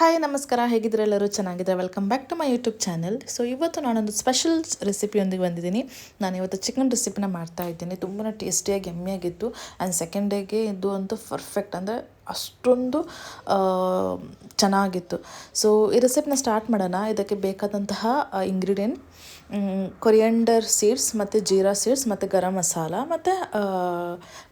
Hi, ನಮಸ್ಕಾರ. ಹೇಗಿದ್ರೆ ಎಲ್ಲರೂ? ಚೆನ್ನಾಗಿದ್ದಾರೆ? Welcome back to my YouTube channel so ಇವತ್ತು ನಾನೊಂದು ಸ್ಪೆಷಲ್ ರೆಸಿಪಿಯೊಂದಿಗೆ ಬಂದಿದ್ದೀನಿ. ನಾನು ಇವತ್ತು ಚಿಕನ್ ರೆಸಿಪಿನ ಮಾಡ್ತಾ ಇದ್ದೀನಿ. ತುಂಬಾ ಟೇಸ್ಟಿಯಾಗಿ ಎಮ್ಮಿಯಾಗಿತ್ತು ಆ್ಯಂಡ್ ಸೆಕೆಂಡ್ ಡೇಗೆ ಇದು ಅಂತೂ ಪರ್ಫೆಕ್ಟ್ ಅಂದರೆ ಅಷ್ಟೊಂದು ಚೆನ್ನಾಗಿತ್ತು. ಸೊ ಈ ರೆಸಿಪಿನ ಸ್ಟಾರ್ಟ್ ಮಾಡೋಣ. ಇದಕ್ಕೆ ಬೇಕಾದಂತಹ ಇಂಗ್ರೀಡಿಯೆಂಟ್ ಕೊರಿಯಂಡರ್ ಸೀಡ್ಸ್ ಮತ್ತು ಜೀರಾ ಸೀಡ್ಸ್ ಮತ್ತು ಗರಂ ಮಸಾಲ ಮತ್ತು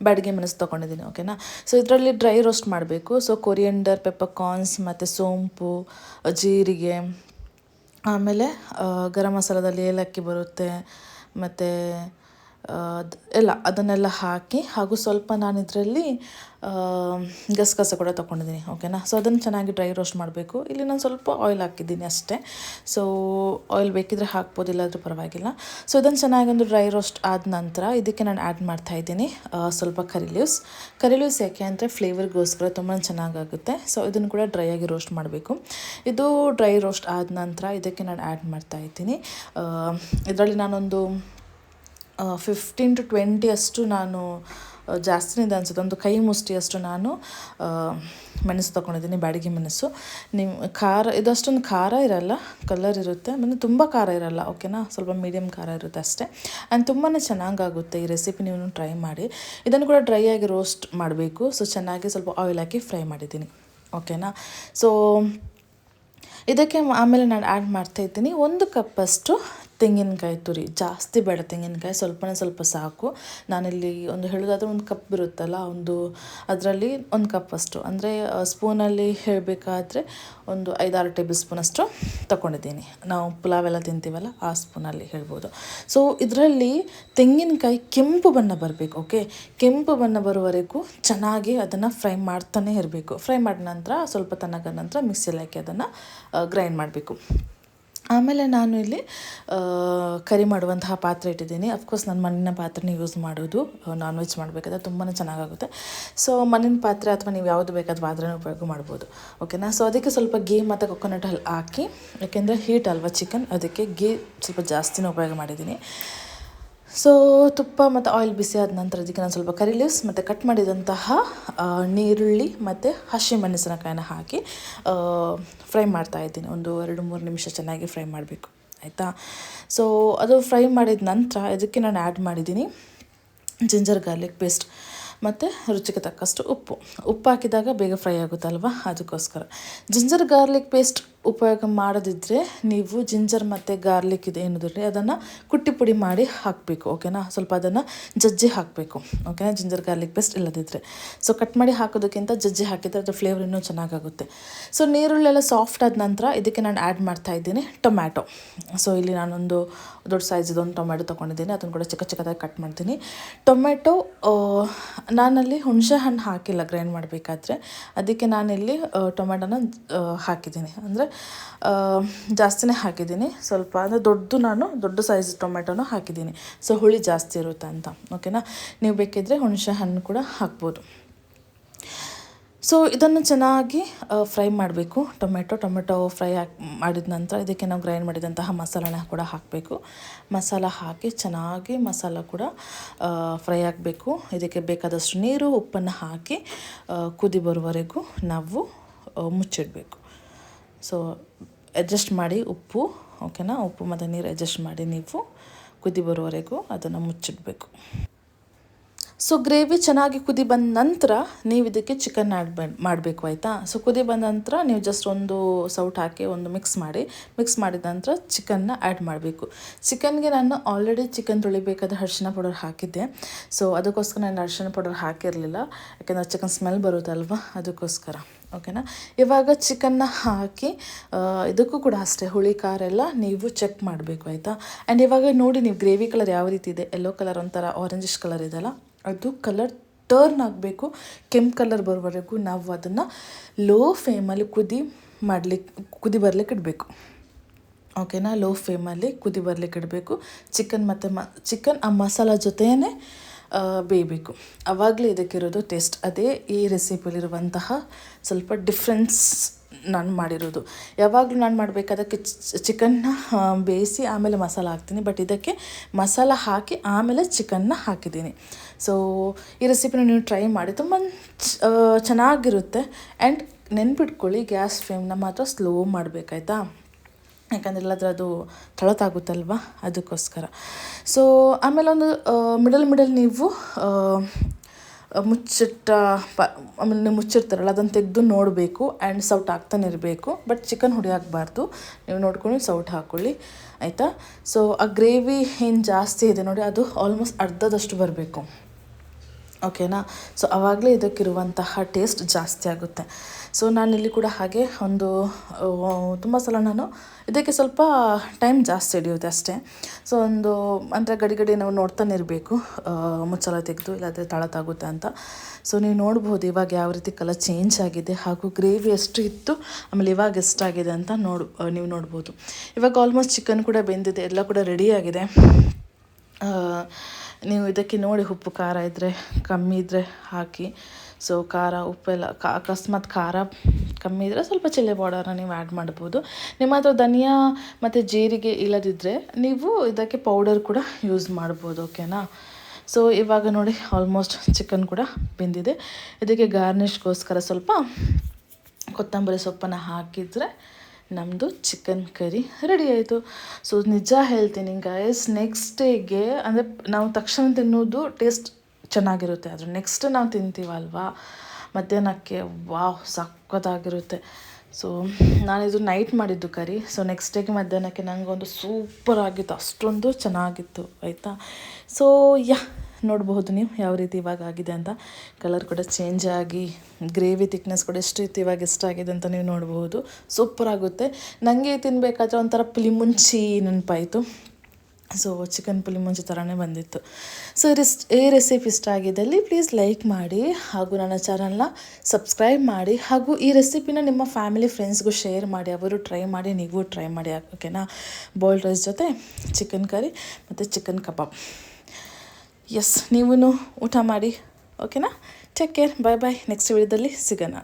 ಬ್ಯಾಡಿಗೆ ಮೆಣಸು ತೊಗೊಂಡಿದ್ದೀನಿ ಓಕೆನಾ ಸೊ ಇದರಲ್ಲಿ ಡ್ರೈ ರೋಸ್ಟ್ ಮಾಡಬೇಕು. ಸೊ ಕೊರಿಯಂಡರ್ ಪೆಪ್ಪರ್ಕಾರ್ನ್ಸ್ ಮತ್ತು ಸೋಂಪು, ಜೀರಿಗೆ, ಆಮೇಲೆ ಗರಂ ಮಸಾಲದಲ್ಲಿ ಏಲಕ್ಕಿ ಬರುತ್ತೆ, ಮತ್ತು ಎಲ್ಲ, ಅದನ್ನೆಲ್ಲ ಹಾಕಿ, ಹಾಗೂ ಸ್ವಲ್ಪ ನಾನು ಇದರಲ್ಲಿ ಗಸಗಸೆ ಕೂಡ ತೊಗೊಂಡಿದ್ದೀನಿ ಓಕೆನಾ ಸೊ ಅದನ್ನು ಚೆನ್ನಾಗಿ ಡ್ರೈ ರೋಸ್ಟ್ ಮಾಡಬೇಕು. ಇಲ್ಲಿ ನಾನು ಸ್ವಲ್ಪ ಆಯಿಲ್ ಹಾಕಿದ್ದೀನಿ ಅಷ್ಟೇ. ಸೊ ಆಯಿಲ್ ಬೇಕಿದ್ರೆ ಹಾಕ್ಬೋದು, ಇಲ್ಲಾದರೂ ಪರವಾಗಿಲ್ಲ. ಸೊ ಇದನ್ನು ಚೆನ್ನಾಗಿ ಒಂದು ಡ್ರೈ ರೋಸ್ಟ್ ಆದ ನಂತರ, ಇದಕ್ಕೆ ನಾನು ಆ್ಯಡ್ ಮಾಡ್ತಾ ಇದ್ದೀನಿ ಸ್ವಲ್ಪ ಕರಿ ಲೀವ್ಸ್ ಕರಿ ಲೀವ್ಸ್ ಯಾಕೆ ಅಂದರೆ ಫ್ಲೇವರ್ಗೋಸ್ಕರ ತುಂಬ ಚೆನ್ನಾಗಾಗುತ್ತೆ. ಸೊ ಇದನ್ನು ಕೂಡ ಡ್ರೈ ಆಗಿ ರೋಸ್ಟ್ ಮಾಡಬೇಕು. ಇದು ಡ್ರೈ ರೋಸ್ಟ್ ಆದ ನಂತರ ಇದಕ್ಕೆ ನಾನು ಆ್ಯಡ್ ಮಾಡ್ತಾ ಇದ್ದೀನಿ. ಇದರಲ್ಲಿ ನಾನೊಂದು ಫಿಫ್ಟೀನ್ ಟು ಟ್ವೆಂಟಿ ಅಷ್ಟು ನಾನು ಜಾಸ್ತಿ ಜಾಸ್ತಿನೇ ಇದೆ ಅನ್ಸುತ್ತೆ ಒಂದು ಕೈ ಮುಷ್ಟಿಯಷ್ಟು ನಾನು ಮೆಣಸು ತೊಗೊಂಡಿದ್ದೀನಿ ಬಾಡಿಗೆ ಮೆಣಸು. ನಿಮ್ಮ ಖಾರ, ಇದಷ್ಟೊಂದು ಖಾರ ಇರಲ್ಲ ಕಲರ್ ಇರುತ್ತೆ. ಮತ್ತು ತುಂಬ ಖಾರ ಇರಲ್ಲ ಓಕೆನಾ ಸ್ವಲ್ಪ ಮೀಡಿಯಮ್ ಖಾರ ಇರುತ್ತೆ ಅಷ್ಟೇ. ಆ್ಯಂಡ್ ತುಂಬಾ ಚೆನ್ನಾಗಾಗುತ್ತೆ ಈ ರೆಸಿಪಿ ನೀವು ಟ್ರೈ ಮಾಡಿ. ಇದನ್ನು ಕೂಡ ಡ್ರೈ ಆಗಿ ರೋಸ್ಟ್ ಮಾಡಬೇಕು. ಸೊ ಚೆನ್ನಾಗಿ ಸ್ವಲ್ಪ ಆಯಿಲ್ ಹಾಕಿ ಫ್ರೈ ಮಾಡಿದ್ದೀನಿ ಓಕೆನಾ ಸೊ ಇದಕ್ಕೆ ಆಮೇಲೆ ನಾನು ಆ್ಯಡ್ ಮಾಡ್ತಾ ಇದ್ದೀನಿ ಒಂದು ಕಪ್ಪಷ್ಟು ತೆಂಗಿನಕಾಯಿ ತುರಿ, ಜಾಸ್ತಿ ಬೇಡ ತೆಂಗಿನಕಾಯಿ, ಸ್ವಲ್ಪನೇ ಸ್ವಲ್ಪ ಸಾಕು. ನಾನಿಲ್ಲಿ ಒಂದು ಹೇಳೋದಾದ್ರೆ ಒಂದು ಕಪ್ ಇರುತ್ತಲ್ಲ, ಒಂದು ಅದರಲ್ಲಿ ಒಂದು ಕಪ್ ಅಷ್ಟು. ಅಂದರೆ ಸ್ಪೂನಲ್ಲಿ ಹೇಳಬೇಕಾದ್ರೆ ಒಂದು ಐದಾರು ಟೇಬಲ್ ಸ್ಪೂನ್ ಅಷ್ಟು ತಗೊಂಡಿದ್ದೀನಿ ನಾವು ಪುಲಾವ್ ಎಲ್ಲ ತಿಂತೀವಲ್ಲ, ಆ ಸ್ಪೂನಲ್ಲಿ ಹೇಳ್ಬೋದು. ಸೊ ಇದರಲ್ಲಿ ತೆಂಗಿನಕಾಯಿ ಕೆಂಪು ಬಣ್ಣ ಬರಬೇಕು ಓಕೆ ಕೆಂಪು ಬಣ್ಣ ಬರುವವರೆಗೂ ಚೆನ್ನಾಗಿ ಅದನ್ನು ಫ್ರೈ ಮಾಡ್ತಾನೆ ಇರಬೇಕು. ಫ್ರೈ ಮಾಡಿದ ನಂತರ, ಸ್ವಲ್ಪ ತನಕ ನಂತರ ಮಿಕ್ಸಿಯಲ್ಲಿ ಹಾಕಿ ಅದನ್ನು ಗ್ರೈಂಡ್ ಮಾಡಬೇಕು. ಆಮೇಲೆ ನಾನು ಇಲ್ಲಿ ಕರಿ ಮಾಡುವಂತಹ ಪಾತ್ರೆ ಇಟ್ಟಿದ್ದೀನಿ. ಅಫ್ಕೋರ್ಸ್ ನನ್ನ ಮಣ್ಣಿನ ಪಾತ್ರೆನೇ ಯೂಸ್ ಮಾಡೋದು ನಾನ್ ವೆಜ್ ಮಾಡಬೇಕಾದ್ರೆ ತುಂಬಾ ಚೆನ್ನಾಗಾಗುತ್ತೆ. ಸೊ ಮಣ್ಣಿನ ಪಾತ್ರೆ ಅಥವಾ ನೀವು ಯಾವುದು ಬೇಕಾದ ಪಾತ್ರೆನ ಉಪಯೋಗ ಮಾಡ್ಬೋದು. ಓಕೆನಾ ಸೊ ಅದಕ್ಕೆ ಸ್ವಲ್ಪ ಗೀ ಮತ್ತು ಕೊಕೊನಟ್ ಹಾಕಿ, ಯಾಕೆಂದರೆ ಹೀಟ್ ಅಲ್ವಾ ಚಿಕನ್ ಅದಕ್ಕೆ ಗೀ ಸ್ವಲ್ಪ ಜಾಸ್ತಿನೇ ಉಪಯೋಗ ಮಾಡಿದ್ದೀನಿ. ಸೊ ತುಪ್ಪ ಮತ್ತು ಆಯಿಲ್ ಬಿಸಿ ಆದ ನಂತರ ಅದಕ್ಕೆ ನಾನು ಸ್ವಲ್ಪ ಕರಿ ಲೀವ್ಸ್ ಮತ್ತು ಕಟ್ ಮಾಡಿದಂತಹ ನೀರುಳ್ಳಿ ಮತ್ತು ಹಸಿ ಮೆಣಸಿನಕಾಯಿನ ಹಾಕಿ ಫ್ರೈ ಮಾಡ್ತಾ ಇದ್ದೀನಿ. ಒಂದು ಎರಡು ಮೂರು ನಿಮಿಷ ಚೆನ್ನಾಗಿ ಫ್ರೈ ಮಾಡಬೇಕು. ಆಯಿತಾ? ಸೊ ಅದು ಫ್ರೈ ಮಾಡಿದ ನಂತರ ಇದಕ್ಕೆ ನಾನು ಆ್ಯಡ್ ಮಾಡಿದ್ದೀನಿ ಜಿಂಜರ್ ಗಾರ್ಲಿಕ್ ಪೇಸ್ಟ್ ಮತ್ತು ರುಚಿಗೆ ತಕ್ಕಷ್ಟು ಉಪ್ಪು. ಉಪ್ಪು ಹಾಕಿದಾಗ ಬೇಗ ಫ್ರೈ ಆಗುತ್ತಲ್ವ? ಅದಕ್ಕೋಸ್ಕರ. ಜಿಂಜರ್ ಗಾರ್ಲಿಕ್ ಪೇಸ್ಟ್ ಉಪಯೋಗ ಮಾಡದಿದ್ದರೆ ನೀವು ಜಿಂಜರ್ ಮತ್ತು ಗಾರ್ಲಿಕ್ ಇದೆ ಏನಿದ್ರೆ ಅದನ್ನು ಕುಟ್ಟಿ ಪುಡಿ ಮಾಡಿ ಹಾಕಬೇಕು ಓಕೆನಾ ಸ್ವಲ್ಪ ಅದನ್ನು ಜಜ್ಜಿ ಹಾಕಬೇಕು ಓಕೆನಾ ಜಿಂಜರ್ ಗಾರ್ಲಿಕ್ ಪೇಸ್ಟ್ ಇಲ್ಲದಿದ್ದರೆ ಸೊ ಕಟ್ ಮಾಡಿ ಹಾಕೋದಕ್ಕಿಂತ ಜಜ್ಜಿ ಹಾಕಿದರೆ ಅದರ ಫ್ಲೇವರ್ ಇನ್ನೂ ಚೆನ್ನಾಗಾಗುತ್ತೆ. ಸೊ ನೀರುಳ್ಳೆಲ್ಲ ಸಾಫ್ಟ್ ಆದ ನಂತರ ಇದಕ್ಕೆ ನಾನು ಆ್ಯಡ್ ಮಾಡ್ತಾ ಇದ್ದೀನಿ ಟೊಮ್ಯಾಟೊ. ಸೊ ಇಲ್ಲಿ ನಾನೊಂದು ದೊಡ್ಡ ಸೈಜಿದು ಒಂದು ಟೊಮ್ಯಾಟೊ ತೊಗೊಂಡಿದ್ದೀನಿ ಅದನ್ನು ಕೂಡ ಚಿಕ್ಕ ಚಿಕ್ಕದಾಗಿ ಕಟ್ ಮಾಡ್ತೀನಿ. ಟೊಮೆಟೊ ಆ, ನಾನಲ್ಲಿ ಹುಣಸೆ ಹಣ್ಣು ಹಾಕಿಲ್ಲ ಗ್ರೈಂಡ್ ಮಾಡಬೇಕಾದ್ರೆ. ಅದಕ್ಕೆ ನಾನಿಲ್ಲಿ ಟೊಮ್ಯಾಟೊನ ಹಾಕಿದ್ದೀನಿ. ಅಂದರೆ ಜಾಸ್ತಿನೇ ಹಾಕಿದ್ದೀನಿ. ಸ್ವಲ್ಪ ಅಂದರೆ ದೊಡ್ಡದು ನಾನು, ದೊಡ್ಡ ಸೈಜ್ ಟೊಮೆಟೊನು ಹಾಕಿದ್ದೀನಿ. ಸೊ ಹುಳಿ ಜಾಸ್ತಿ ಇರುತ್ತೆ ಅಂತ. ಓಕೆನಾ ನೀವು ಬೇಕಿದ್ದರೆ ಹುಣಸೆ ಹಣ್ಣು ಕೂಡ ಹಾಕ್ಬೋದು. ಸೊ ಇದನ್ನು ಚೆನ್ನಾಗಿ ಫ್ರೈ ಮಾಡಬೇಕು. ಟೊಮೆಟೊ ಟೊಮೆಟೊ ಫ್ರೈ ಹಾಕಿ, ಮಾಡಿದ ನಂತರ ಇದಕ್ಕೆ ನಾವು ಗ್ರೈಂಡ್ ಮಾಡಿದಂತಹ ಮಸಾಲನ ಕೂಡ ಹಾಕಬೇಕು. ಮಸಾಲ ಹಾಕಿ ಚೆನ್ನಾಗಿ ಮಸಾಲ ಕೂಡ ಫ್ರೈ ಆಗಬೇಕು ಇದಕ್ಕೆ ಬೇಕಾದಷ್ಟು ನೀರು, ಉಪ್ಪನ್ನು ಹಾಕಿ ಕುದಿ ಬರುವವರೆಗೂ ನಾವು ಮುಚ್ಚಿಡಬೇಕು. ಸೊ ಅಡ್ಜಸ್ಟ್ ಮಾಡಿ ಉಪ್ಪು ಓಕೆನಾ ಉಪ್ಪು ಮತ್ತು ನೀರು ಅಡ್ಜಸ್ಟ್ ಮಾಡಿ ನೀವು ಕುದಿ ಬರೋವರೆಗೂ ಅದನ್ನು ಮುಚ್ಚಿಡಬೇಕು. ಸೊ ಗ್ರೇವಿ ಚೆನ್ನಾಗಿ ಕುದಿ ಬಂದ ನಂತರ ನೀವು ಇದಕ್ಕೆ ಚಿಕನ್ ಆ್ಯಡ್ ಮಾಡಬೇಕು, ಆಯಿತಾ? ಸೊ ಕುದಿ ಬಂದ ನಂತರ ನೀವು ಜಸ್ಟ್ ಒಂದು ಸೌಟ್ ಹಾಕಿ ಒಂದು ಮಿಕ್ಸ್ ಮಾಡಿ ಮಿಕ್ಸ್ ಮಾಡಿದ ನಂತರ ಚಿಕನ್ನ ಆ್ಯಡ್ ಮಾಡಬೇಕು. ಚಿಕನ್ಗೆ ನಾನು ಆಲ್ರೆಡಿ ಚಿಕನ್ ತೊಳಿಬೇಕಾದ ಅರ್ಶಿನ ಪೌಡರ್ ಹಾಕಿದ್ದೆ. ಸೊ ಅದಕ್ಕೋಸ್ಕರ ನಾನು ಅರ್ಶಿನ ಪೌಡರ್ ಹಾಕಿರಲಿಲ್ಲ. ಯಾಕೆಂದರೆ ಚಿಕನ್ ಸ್ಮೆಲ್ ಬರುತ್ತಲ್ವ? ಅದಕ್ಕೋಸ್ಕರ. ಓಕೆನಾ ಇವಾಗ ಚಿಕನ್ನ ಹಾಕಿ ಇದಕ್ಕೂ ಕೂಡ ಅಷ್ಟೇ, ಹುಳಿ, ಖಾರ ಎಲ್ಲ ನೀವು ಚೆಕ್ ಮಾಡಬೇಕು, ಆಯಿತಾ? ಆ್ಯಂಡ್ ಇವಾಗ ನೋಡಿ ನೀವು ಗ್ರೇವಿ ಕಲರ್ ಯಾವ ರೀತಿ ಇದೆ? ಯೆಲ್ಲೋ ಕಲರ್ ಒಂಥರ ಆರೆಂಜಿಶ್ ಕಲರ್ ಇದೆಲ್ಲ ಅದು ಕಲರ್ ಟರ್ನ್ ಆಗಬೇಕು. ಕೆಂಪು ಕಲರ್ ಬರೋವರೆಗೂ ನಾವು ಅದನ್ನು ಲೋ ಫ್ಲೇಮಲ್ಲಿ ಕುದಿ ಮಾಡಲಿಕ್ಕೆ ಕುದಿ ಬರಲಿಕ್ಕೆ ಇಡಬೇಕು. ಓಕೆನಾ ಲೋ ಫ್ಲೇಮಲ್ಲಿ ಕುದಿ ಬರಲಿಕ್ಕೆ ಇಡಬೇಕು. ಚಿಕನ್ ಮತ್ತು ಮ ಚಿಕನ್ ಆ ಮಸಾಲ ಜೊತೆಯೇ ಬೇಯಬೇಕು. ಆವಾಗಲೇ ಇದಕ್ಕಿರೋದು ಟೇಸ್ಟ್ ಅದೇ ಈ ರೆಸಿಪಿಯಲ್ಲಿರುವಂತಹ ಸ್ವಲ್ಪ ಡಿಫ್ರೆನ್ಸ್ ನಾನು ಮಾಡಿರೋದು. ಯಾವಾಗಲೂ ನಾನು ಮಾಡಬೇಕಾದಕ್ಕೆ ಚಿಕನ್ನ ಬೇಯಿಸಿ ಆಮೇಲೆ ಮಸಾಲ ಹಾಕ್ತೀನಿ. ಬಟ್ ಇದಕ್ಕೆ ಮಸಾಲ ಹಾಕಿ ಆಮೇಲೆ ಚಿಕನ್ನ ಹಾಕಿದ್ದೀನಿ. ಸೊ ಈ ರೆಸಿಪಿನ ನೀವು ಟ್ರೈ ಮಾಡಿ ತುಂಬ ಚೆನ್ನಾಗಿರುತ್ತೆ. ಆ್ಯಂಡ್ ನೆನ್ಪಿಟ್ಕೊಳ್ಳಿ ಗ್ಯಾಸ್ ಫ್ಲೇಮ್ನ ಮಾತ್ರ ಸ್ಲೋ ಮಾಡಬೇಕಾಯ್ತಾ? ಯಾಕಂದ್ರೆ ಇಲ್ಲಾದ್ರೆ ಅದು ತಳತಾಗುತ್ತಲ್ವ ಅದಕ್ಕೋಸ್ಕರ. ಸೊ ಆಮೇಲೆ ಒಂದು ಮಿಡಲ್ ಮಿಡಲ್ ನೀವು ಮುಚ್ಚಿಟ್ಟ ಪ, ಆಮೇಲೆ ನೀವು ಮುಚ್ಚಿರ್ತಾರಲ್ಲ ಅದನ್ನು ತೆಗೆದು ನೋಡಬೇಕು. ಆ್ಯಂಡ್ ಸೌಟ್ ಹಾಕ್ತಾನೆ ಇರಬೇಕು. ಬಟ್ ಚಿಕನ್ ಹುಡಿ ಹಾಕಬಾರ್ದು. ನೀವು ನೋಡ್ಕೊಂಡು ಸೌಟ್ ಹಾಕ್ಕೊಳ್ಳಿ ಆಯಿತಾ? ಸೊ ಆ ಗ್ರೇವಿ ಏನು ಜಾಸ್ತಿ ಇದೆ ನೋಡಿ, ಅದು ಆಲ್ಮೋಸ್ಟ್ ಅರ್ಧದಷ್ಟು ಬರಬೇಕು. ಓಕೆನಾ ಸೊ ಆವಾಗಲೇ ಇದಕ್ಕಿರುವಂತಹ ಟೇಸ್ಟ್ ಜಾಸ್ತಿ ಆಗುತ್ತೆ. ಸೊ ನಾನಿಲ್ಲಿ ಕೂಡ ಹಾಗೆ ಒಂದು ತುಂಬ ಸಲ ನಾನು ಇದಕ್ಕೆ ಸ್ವಲ್ಪ ಟೈಮ್ ಜಾಸ್ತಿ ಹಿಡಿಯುತ್ತೆ ಅಷ್ಟೇ. ಸೊ ಒಂದು, ಅಂದರೆ ಗಡಿ ಗಡಿ ನಾವು ನೋಡ್ತಾನೆ ಇರಬೇಕು ಮುಚ್ಚಲ ತೆಗೆದು, ಇಲ್ಲಾಂದರೆ ತಳತಾಗುತ್ತೆ ಅಂತ. ಸೊ ನೀವು ನೋಡ್ಬೋದು ಇವಾಗ ಯಾವ ರೀತಿ ಕಲರ್ ಚೇಂಜ್ ಆಗಿದೆ ಹಾಗೂ ಗ್ರೇವಿ ಎಷ್ಟು ಇತ್ತು, ಆಮೇಲೆ ಇವಾಗ ಎಷ್ಟಾಗಿದೆ ಅಂತ ನೋಡ್ ನೀವು ನೋಡ್ಬೋದು. ಇವಾಗ ಆಲ್ಮೋಸ್ಟ್ ಚಿಕನ್ ಕೂಡ ಬೆಂದಿದೆ, ಎಲ್ಲ ಕೂಡ ರೆಡಿಯಾಗಿದೆ ನೀವು ಇದಕ್ಕೆ ನೋಡಿ ಉಪ್ಪು ಖಾರ ಇದ್ದರೆ ಕಮ್ಮಿ ಇದ್ದರೆ ಹಾಕಿ. ಸೊ ಖಾರ, ಉಪ್ಪೆಲ್ಲ, ಕಾ, ಅಕಸ್ಮಾತ್ ಖಾರ ಕಮ್ಮಿ ಇದ್ದರೆ ಸ್ವಲ್ಪ ಚಿಲ್ಲೆ ಪೌಡರ್ನ ನೀವು ಆ್ಯಡ್ ಮಾಡ್ಬೋದು. ನಿಮ್ಮ ಹತ್ರ ಧನಿಯಾ ಮತ್ತು ಜೀರಿಗೆ ಇಲ್ಲದಿದ್ದರೆ ನೀವು ಇದಕ್ಕೆ ಪೌಡರ್ ಕೂಡ ಯೂಸ್ ಮಾಡ್ಬೋದು ಓಕೆನಾ ಸೊ ಇವಾಗ ನೋಡಿ ಆಲ್ಮೋಸ್ಟ್ ಚಿಕನ್ ಕೂಡ ಬೆಂದಿದೆ. ಇದಕ್ಕೆ ಗಾರ್ನಿಷ್ಗೋಸ್ಕರ ಸ್ವಲ್ಪ ಕೊತ್ತಂಬರಿ ಸೊಪ್ಪನ್ನು ಹಾಕಿದರೆ ನಮ್ಮದು ಚಿಕನ್ ಕರಿ ರೆಡಿ ಆಯಿತು. ಸೊ ನಿಜ ಹೇಳ್ತೀನಿ ಗಾಯಸ್ ನೆಕ್ಸ್ಟ್ ಡೇಗೆ ಅಂದರೆ ನಾವು ತಕ್ಷಣ ತಿನ್ನೋದು ಟೇಸ್ಟ್ ಚೆನ್ನಾಗಿರುತ್ತೆ. ಆದರೆ ನೆಕ್ಸ್ಟ್ ನಾವು ತಿಂತೀವಲ್ವಾ? ಮಧ್ಯಾಹ್ನಕ್ಕೆ, ವಾವ್ ಸಕ್ಕತ್ತಾಗಿರುತ್ತೆ ಸೊ ನಾನಿದು ನೈಟ್ ಮಾಡಿದ್ದು ಕರಿ ಸೊ ನೆಕ್ಸ್ಟ್ ಡೇಗೆ ಮಧ್ಯಾಹ್ನಕ್ಕೆ ನನಗೊಂದು ಸೂಪರ್ ಆಗಿತ್ತು. ಅಷ್ಟೊಂದು ಚೆನ್ನಾಗಿತ್ತು, ಆಯಿತಾ? ಸೊ ಯಾ ನೋಡಬಹುದು ನೀವು ಯಾವ ರೀತಿ ಇವಾಗ ಆಗಿದೆ ಅಂತ. ಕಲರ್ ಕೂಡ ಚೇಂಜ್ ಆಗಿ ಗ್ರೇವಿ ತಿಕ್ನೆಸ್ ಕೂಡ ಎಷ್ಟು ಇತ್ತು ಇವಾಗ ಎಷ್ಟಾಗಿದೆ ಅಂತ ನೀವು ನೋಡಬಹುದು. ಸೂಪರ್ ಆಗುತ್ತೆ. ನನಗೆ ತಿನ್ನಬೇಕಾದ್ರೆ ಒಂಥರ ಪುಲಿಮುಂಚಿ ನೆನಪಾಯಿತು. ಸೊ ಚಿಕನ್ ಪುಲಿ ಮುಂಚಿ ಥರನೇ ಬಂದಿತ್ತು. ಸೊ ರೆಸ್, ಈ ರೆಸಿಪಿ ಇಷ್ಟ ಆಗಿದ್ದಲ್ಲಿ ಪ್ಲೀಸ್ ಲೈಕ್ ಮಾಡಿ, ಹಾಗೂ ನನ್ನ ಚಾನಲ್ನ ಸಬ್ಸ್ಕ್ರೈಬ್ ಮಾಡಿ, ಹಾಗೂ ಈ ರೆಸಿಪಿನ ನಿಮ್ಮ ಫ್ಯಾಮಿಲಿ ಫ್ರೆಂಡ್ಸ್ಗೂ ಶೇರ್ ಮಾಡಿ, ಅವರು ಟ್ರೈ ಮಾಡಿ, ನೀವು ಟ್ರೈ ಮಾಡಿ ಓಕೆನಾ ಬಾಯ್ಲ್ಡ್ ರೈಸ್ ಜೊತೆ ಚಿಕನ್ ಕರಿ ಮತ್ತು ಚಿಕನ್ ಕಬಾಬ್ ಎಸ್ ನೀವೂ ಊಟ ಮಾಡಿ ಓಕೆನಾ take care bye bye next ವಿಡಿಯೋದಲ್ಲಿ ಸಿಗೋಣ.